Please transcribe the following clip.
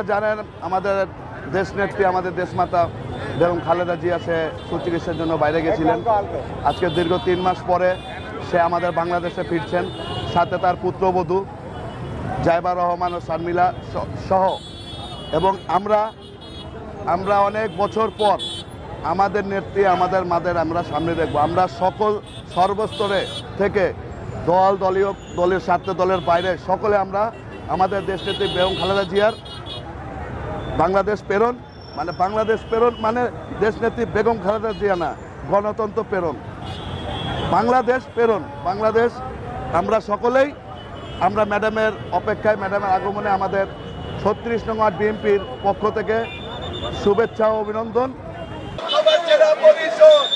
জানেন, আমাদের দেশ নেত্রী, আমাদের দেশমাতা বেগম খালেদা জিয়া, সে সুচিকিৎসার জন্য বাইরে গেছিলেন। আজকে দীর্ঘ তিন মাস পরে সে আমাদের বাংলাদেশে ফিরছেন। সাথে তার পুত্রবধূ জাইবা রহমান ও শারমিলা সহ। এবং আমরা আমরা অনেক বছর পর আমাদের নেত্রী, আমাদের মাদের আমরা সামনে দেখব। আমরা সকল সর্বস্তরে থেকে দল, দলীয়, দলের স্বার্থে দলের বাইরে সকলে আমরা আমাদের দেশ নেত্রী বেগম খালেদা জিয়ার বাংলাদেশ প্রেরণ মানে বাংলাদেশ প্রেরণ মানে দেশ নেত্রী বেগম খালেদা জিয়া না, গণতন্ত্র প্রেরণ। বাংলাদেশ প্রেরণ, বাংলাদেশ, আমরা সকলেই, আমরা ম্যাডামের অপেক্ষায়, ম্যাডামের আগমনে আমাদের ছত্রিশ নং ওয়ার্ড বিএনপির পক্ষ থেকে শুভেচ্ছা ও অভিনন্দন। পরিষদ